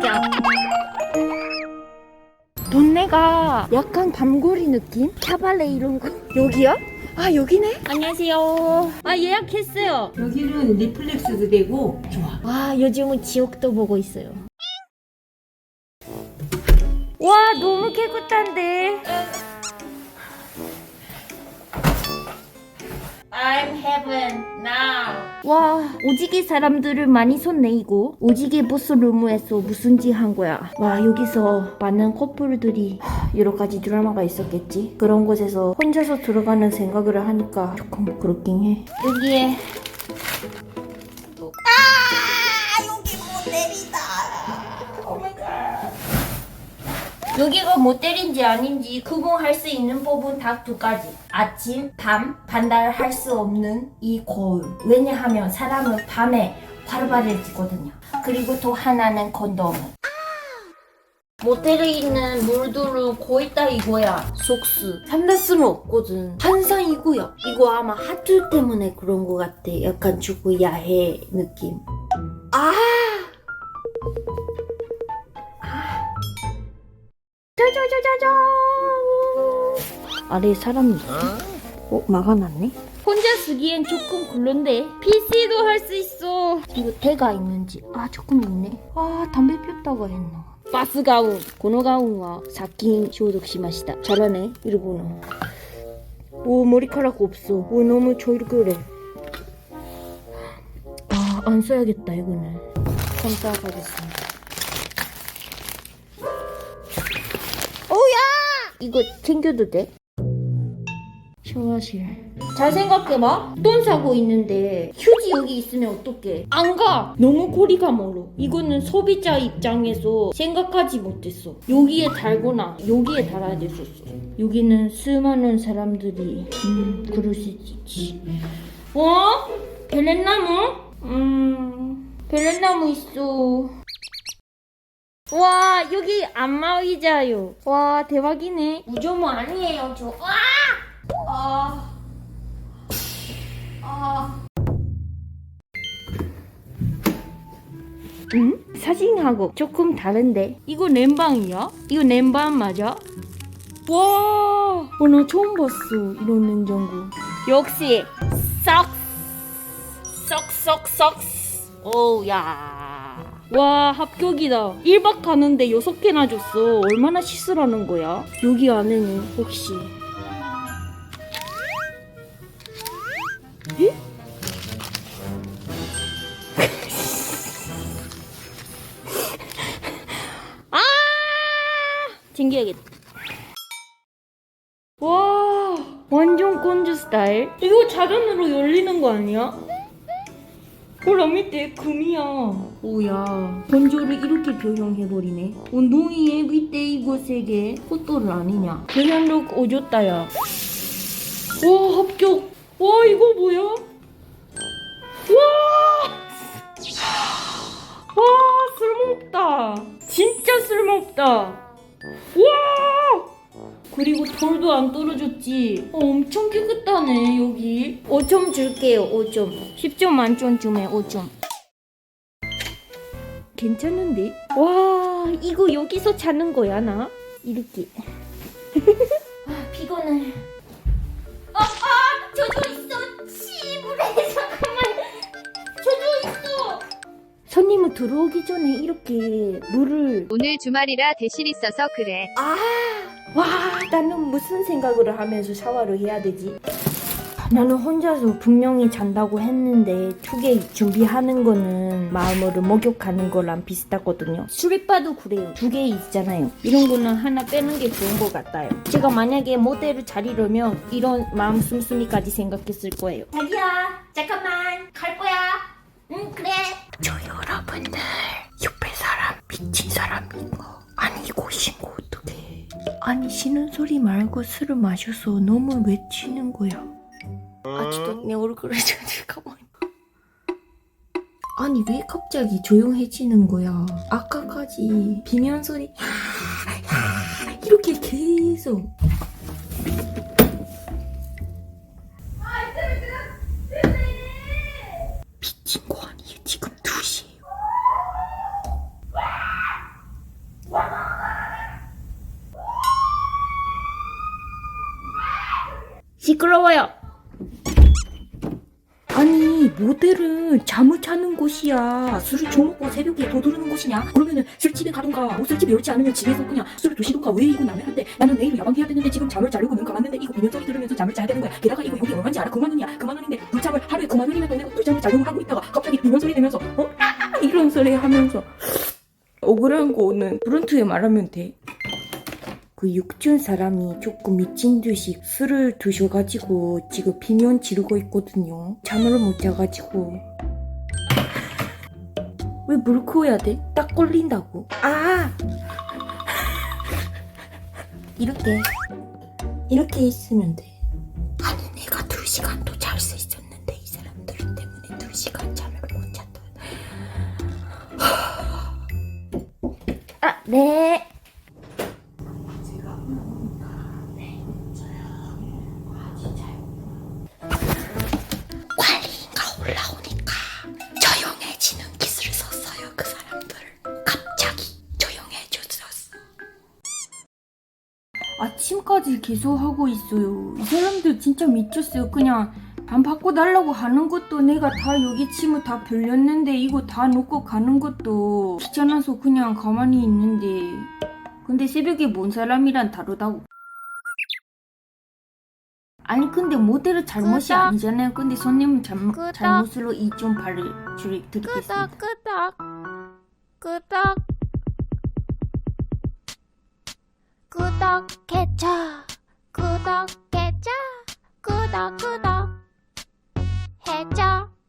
짱. 돈내가 약간 밤고리 느낌? 캬발레 이런 거. 여기야? 아 여기네? 안녕하세요. 아 예약했어요. 여기는 넷플릭스도 되고 좋아. 와 요즘은 지옥도 보고 있어요. 와 너무 깨끗한데. I'm heaven now. 와 오지게 사람들을 많이 손내이고 오지게 보스룸에서 무슨 짓 한 거야. 와 여기서 많은 커플들이 여러 가지 드라마가 있었겠지. 그런 곳에서 혼자서 들어가는 생각을 하니까 조금 그렇긴 해. 여기에 여기가 모텔인지 아닌지 구분할 수 있는 법은 딱 두 가지. 아침, 밤, 반달할 수 없는 이 거울. 왜냐하면 사람은 밤에 활발해지거든요. 그리고 또 하나는 콘돔. 모텔에 있는 물들은 거의 다 이거야. 속수. 삼다스는 없거든. 항상 이거야. 이거 아마 하트 때문에 그런 것 같아. 약간 조금 야해 느낌. 아! 짜자자자자 아래 사람이 있어? 어? 막아놨네? 혼자 쓰기엔 조금 굴른데 PC도 할 수 있어 이거 대가 있는지 아 조금 있네 아 담배 피웠다가 했나 바스 가운 この 가운과殺菌 消毒 しました 잘하네 일본어 오 머리카락 없어 오 너무 졸그래 아안 써야겠다 이거는 감사하겠습니다 이거 챙겨도 돼? 샤워실. 잘 생각해봐. 돈 사고 있는데 휴지 여기 있으면 어떡해? 안 가! 너무 거리가 멀어. 이거는 소비자 입장에서 생각하지 못했어. 여기에 달거나 여기에 달아야 됐었어. 여기는 수많은 사람들이 음 그럴 수 있지. 어? 베렛나무? 음 베렛나무 있어. 와 여기 안마 의자요. 와 대박이네. 우조모 아니에요 저. 와! 아... 아... 응? 사진하고 조금 다른데? 이거 랜방이야? 이거 랜방 맞아? 와 오늘 처음 봤어 이런 냉장고. 역시 썩 썩 썩썩. 오야 와 합격이다. 1박 가는데 6개나 줬어. 얼마나 씻으라는 거야? 여기 안에는 혹시. 에? 아! 챙겨야겠다. 와 완전 꼰주 스타일. 이거 자전으로 열리는 거 아니야? 보라 밑에 금이야. 오야. 건조를 이렇게 표현해버리네. 운동이에 이거 세 개. 포토를 아니냐. 표현력 오졌다야. 와 합격. 와 이거 뭐야? 와. 와 쓸모없다. 진짜 쓸모없다. 와. 그리고 돌도 안 떨어졌지. 어, 엄청 깨끗하네 여기. 5점 줄게요 5점. 10점 만점 중에 5점. 괜찮은데? 와 이거 여기서 자는 거야 나? 이렇게. 아 피곤해. 아, 아 저도 있어. 시부레 잠깐만. 저도 있어. 손님은 들어오기 전에 이렇게 물을 오늘 주말이라 대실 있어서 그래. 아, 와, 나는 무슨 생각을 하면서 샤워를 해야 되지? 나는 혼자서 분명히 잔다고 했는데 두개 준비하는 거는 마음으로 목욕하는 거랑 비슷하거든요. 수리바도 그래요. 두 개 있잖아요. 이런 거는 하나 빼는 게 좋은 것 같아요. 제가 만약에 모델을 차리려면 이런 마음 씀씀이까지 생각했을 거예요. 자기야, 잠깐만, 갈 거야. 응, 그래. 저 여러분들 옆에 사람 미친 사람인 거 아니고 신고 어떡해 아니 쉬는 소리 말고 술을 마셔서 너무 외치는 거야 아직도 어? 내 얼굴을 저기 가만히 아니 왜 갑자기 조용해지는 거야? 아까까지 비명 소리. 이렇게 계속. 미친 거 아니에요? 지금 2시에요. 시끄러워요. 아니 모델은 잠을 자는 곳이야. 술을 처먹고 새벽에 도두르는 곳이냐? 그러면은 술집에 가든가. 뭐 술집에 열지 않으면 집에서 그냥 술을 드시든가. 왜 이거 남해한테 나는 내일 야방해야 되는데 지금 잠을 자려고 눈 감았는데 이거 비명 소리 들으면서 잠을 자야 되는 거야. 게다가 이거 여기 얼마인지 알아? 9만 원이야. 9만 원인데 불잠을 하루에 9만 원이면 돈 내고 불잠을 자려고 하고 있다가 갑자기 비명 소리 내면서. 어? 아! 이런 소리 하면서. 억울한 거는 브런트에 말하면 돼 그 육준 사람이 조금 미친 듯이 술을 드셔가지고 지금 비명 지르고 있거든요. 잠을 못 자가지고. 왜물 부어야 돼? 딱 걸린다고. 아! 이렇게. 이렇게 있으면 돼. 아니, 내가 두 시간도 잘 수 있었는데, 이 사람들 때문에 두 시간 잠을 못 잤다. 아, 네. 관리가 올라오니까 조용해지는 기술을 썼어요. 그 사람들 갑자기 조용해졌어. 아침까지 계속 하고 있어요. 이 사람들 진짜 미쳤어요. 그냥 밥 바꿔달라고 하는 것도 내가 다 여기 침을 다 별렸는데 이거 다 놓고 가는 것도 귀찮아서 그냥 가만히 있는데 근데 새벽에 뭔 사람이란 다르다고 아니 근데 모델은 잘못이 끄덕. 아니잖아요. 근데 손님은 잘못, 끄덕. 잘못으로 2.8을 줄 드리겠습니다. 끄덕 끄덕 끄덕 구독해줘 구독해줘 구독 구독 해줘